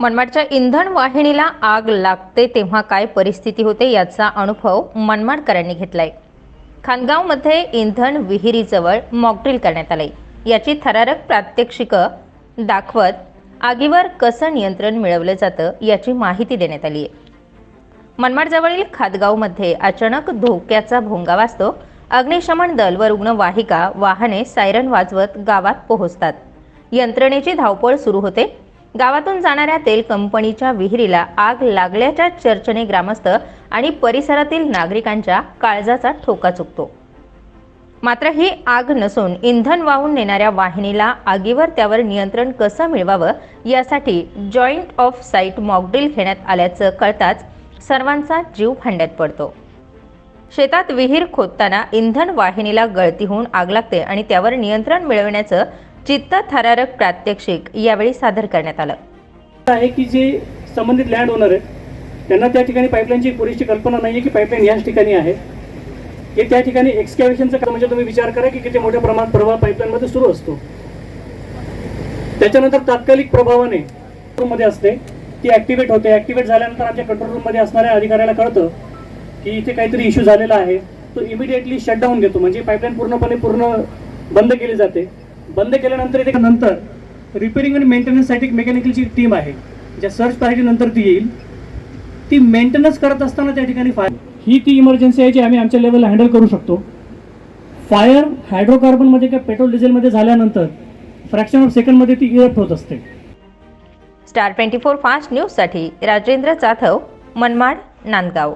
मनमाडच्या इंधन वाहिनीला आग लागते तेव्हा काय परिस्थिती होते याचा अनुभव मनमाडकरांनी घेतलाय. खानगावमध्ये इंधन विहिरीजवळ मॉकड्रिल करण्यात आले याची थरारक प्रात्यक्षिकं दाखवत आगीवर कसं नियंत्रण मिळवलं जातं याची माहिती देण्यात आली आहे मनमाडजवळील खादगावमध्ये अचानक धोक्याचा भोंगा वाजतो. अग्निशमन दल व रुग्णवाहिका वाहने सायरन वाजवत गावात पोहोचतात. यंत्रणेची धावपळ सुरू होते. गावातून जाणाऱ्या तेल कंपनीच्या विहिरीला आग लागल्याच्या चर्चेने ग्रामस्थ आणि परिसरातील नागरिकांच्या काळजाचा ठोका चुकतो. मात्र ही आग नसून इंधन वाहून नेणाऱ्या वाहिनीला आगीवर त्यावर नियंत्रण कसं मिळवावं यासाठी जॉईंट ऑफ साईट मॉकड्रिल घेण्यात आल्याचं कळताच सर्वांचा जीव भांड्यात पडतो. शेतात विहीर खोदताना इंधन वाहिनीला गळती होऊन आग लागते आणि त्यावर नियंत्रण मिळवण्याचं चित्तथरारक प्रात्यक्षिक यावेळी सादर करण्यात आलं. आहे की जे संबंधित लँड ओनर आहेत त्यांना त्या ठिकाणी पाईपलाईनची पुरेशी कल्पना नाही आहे की पाईपलाईन याच ठिकाणी आहे. हे त्या ठिकाणी एक्सकॅव्हेशनचं काम म्हणजे तुम्ही विचार करा की किती मोठ्या प्रमाणात प्रवाह पाईपलाईनमध्ये सुरू असतो. त्याच्यानंतर तात्कालिक प्रभावाने मध्ये असते ती ॲक्टिवेट होते. ऍक्टिव्हेट झाल्यानंतर आमच्या कंट्रोल रूममध्ये असणाऱ्या अधिकाऱ्याला कळतं की इथे काहीतरी इश्यू झालेला आहे. तो इमिडिएटली शटडाऊन घेतो. म्हणजे पाईपलाईन पूर्णपणे पूर्ण बंद केली जाते. बंद केल्यानंतर इथे नंतर रिपेअरिंग आणि मेंटेनन्ससाठी एक मेकॅनिकलची टीम आहे. ज्या सर्च पार्टी नंतर ती येईल. ती मेंटेनन्स करत असताना त्या ठिकाणी फायर ही ती इमर्जन्सी आहे जी आम्ही आमच्या लेवलला हँडल करू शकतो. फायर हायड्रोकार्बनमध्ये किंवा पेट्रोल डिझेलमध्ये झाल्यानंतर फ्रॅक्शन ऑफ सेकंडमध्ये ती इरप्ट होत असते. स्टार ट्वेंटी फोर फास्ट न्यूजसाठी राजेंद्र जाधव मनमाड नांदगाव.